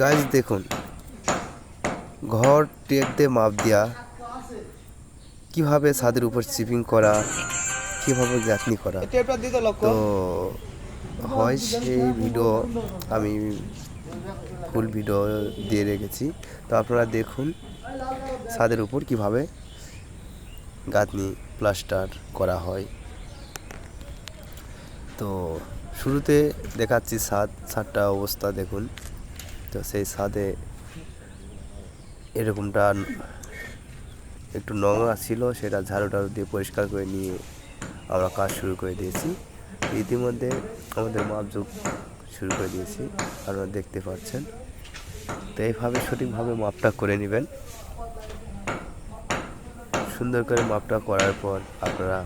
গাছ দেখুন। ঘর দিয়ে মাপ দেওয়া কীভাবে ছাদের উপর চিপিং করা কীভাবে গাঁথনি করা। তো হয় সেই ভিডিও আমি ফুল ভিডিও দিয়ে রেখেছি। তো আপনারা দেখুন ছাদের উপর কীভাবে গাঁথনি প্লাস্টার করা হয়। তো শুরুতে দেখাচ্ছি ছাদ ছাদটা অবস্থা দেখুন। তো সেই ছাদে এরকমটা একটু নোংরা ছিল, সেটা ঝাড়ু টাড়ু দিয়ে পরিষ্কার করে নিয়ে আমরা কাজ শুরু করে দিয়েছি। ইতিমধ্যে আমাদের মাপযোগ শুরু করে দিয়েছি, আপনারা দেখতে পাচ্ছেন। তো এইভাবে সঠিকভাবে মাপটা করে নেবেন। সুন্দর করে মাপটা করার পর আপনারা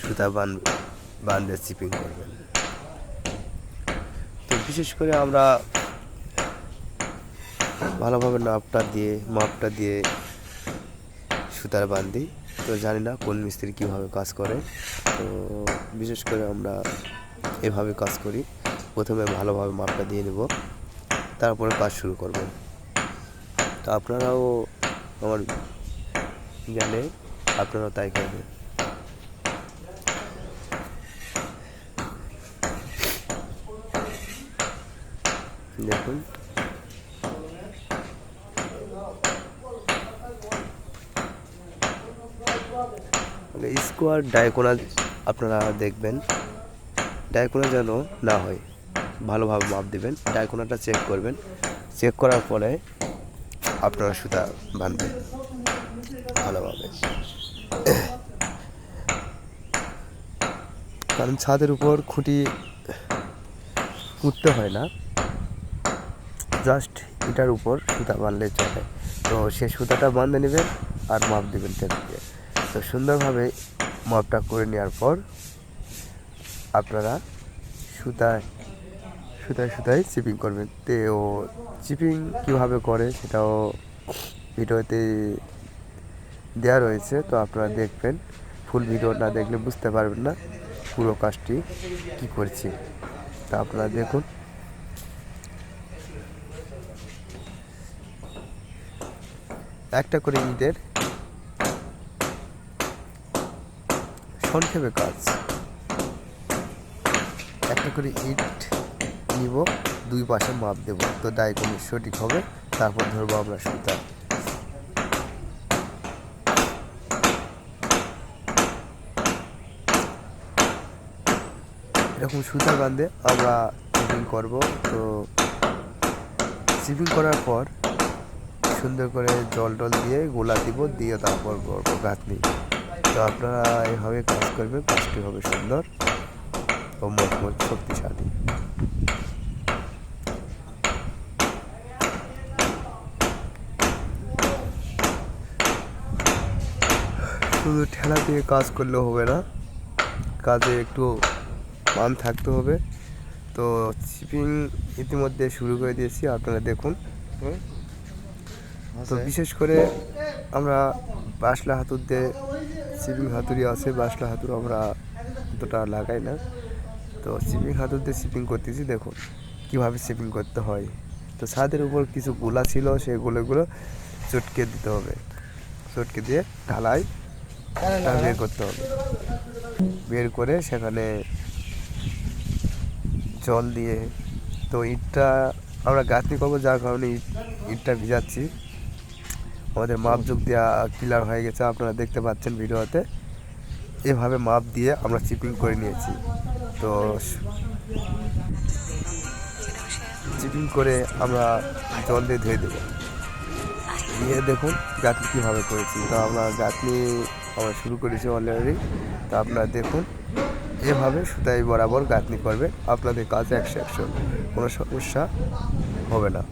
সুতা বান বান্ধে চিপিং করবেন তো বিশেষ করে আমরা ভালোভাবে নাপটা দিয়ে, মাপটা দিয়ে সুতার বান্ধি তো জানি না কোন মিস্ত্রি কীভাবে কাজ করে। তো বিশেষ করে আমরা এভাবে কাজ করি। প্রথমে ভালোভাবে মাপটা দিয়ে নেব। তারপরে কাজ শুরু করব। তো আপনারাও আমার জানে আপনারাও তাই করবেন। দেখুন। স্কোয়ার ডায়কোনা আপনারা দেখবেন। ডায়কোনা যেন না হয়, ভালোভাবে মাপ দেবেন। ডায়কোনাটা চেক করবেন। চেক করার পরে আপনারা সুতা বাঁধবেন ভালোভাবে। কারণ ছাদের উপর খুঁটি পুঁততে হয় না। জাস্ট এটার উপর সুতা বাঁধলে চলে। তো সে সুতাটা বাঁধে নেবেন আর মাপ দেবেন টেপ দিয়ে। তো সুন্দরভাবে মাপটা করে নেওয়ার পর আপনারা সুতায় সুতায় সুতায় চিপিং করবেন। তো চিপিং কীভাবে করে সেটাও ভিডিওতে দেওয়া রয়েছে। তো আপনারা দেখবেন, ফুল ভিডিও না দেখলে বুঝতে পারবেন না পুরো কাজটি কী করছি। তা আপনারা দেখুন। একটা করে ইটের সংক্ষেপে কাজ। একটা করে ইট নিব, দুই পাশে মাপ দেব, তো ডাইকোন সঠিক হবে, তারপর ধরবো আমরা সুতা। এরকম সুতা বাঁধে আমরা চিপিং করব, তো চিপিং করার পর সুন্দর করে জল টল দিয়ে গোলা দিব, দিয়ে তারপর করব গাঁথনি তো আপনারা এইভাবে কাজ করবেন কাজটি হবে সুন্দর ও মজবুত, শক্তিশালী। শুধু ঠেলা দিয়ে কাজ করলে হবে না, কাজে একটু মান থাকতে হবে। তো শিপিং ইতিমধ্যে শুরু করে দিয়েছি, আপনারা দেখুন। তো বিশেষ করে আমরা বাসলা হাতুর দিয়ে সিপিং হাতুড়ি আছে, বাসলা হাতুর আমরা অতটা লাগাই না। তো সিপিং হাতুর দিয়ে সিপিং করতেছি, দেখুন কীভাবে সিপিং করতে হয়। তো ছাদের উপর কিছু গোলা ছিল, সেই গোলাগুলো চটকে দিতে হবে। চটকে দিয়ে ঢালাই বের করতে হবে। বের করে সেখানে জল দিয়ে, তো ইটটা আমরা গাঁথনি করব, যার কারণে ইট ইটটা ভিজাচ্ছি। আমাদের মাপ যোগ দেওয়া ক্লিয়ার হয়ে গেছে, আপনারা দেখতে পাচ্ছেন ভিডিওতে। এভাবে মাপ দিয়ে আমরা চিপিং করে নিয়েছি। তো চিপিং করে আমরা জল দিয়ে ধুয়ে দেবো। দিয়ে দেখুন গাঁথনি কীভাবে করেছি। তো আমরা গাঁথনি আমরা শুরু করেছি অলরেডি তো আপনারা দেখুন, এভাবে সুতাই বরাবর গাঁথনি করবে। আপনাদের কাজ একশো একশো, কোনো সমস্যা হবে না।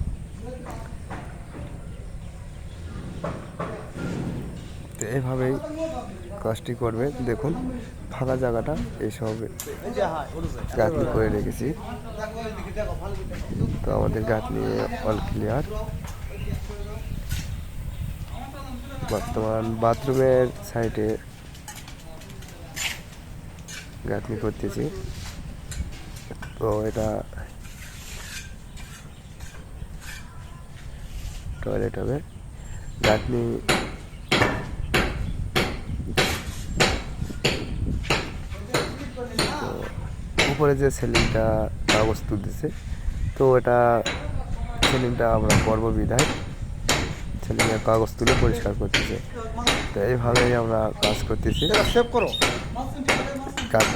এভাবেই কাজটি করবে। দেখুন, ফাঁকা জায়গাটা এইসব গাঁথনি করে রেখেছি। তো আমাদের গাঁথনি অল ক্লিয়ার বর্তমান বাথরুমের সাইডে গাঁথনি করতেছি। তো এটা টয়লেট হবে। গাঁথনি তো উপরে যে সেলিংটা কাগজ দিছে তো এটা সেলিংটা আমরা পর্ব বিধায় সেলিংয়ের কাগজ তুলে পরিষ্কার করতেছে। তো এইভাবেই আমরা কাজ করতেছি। সেভ করো। কাজ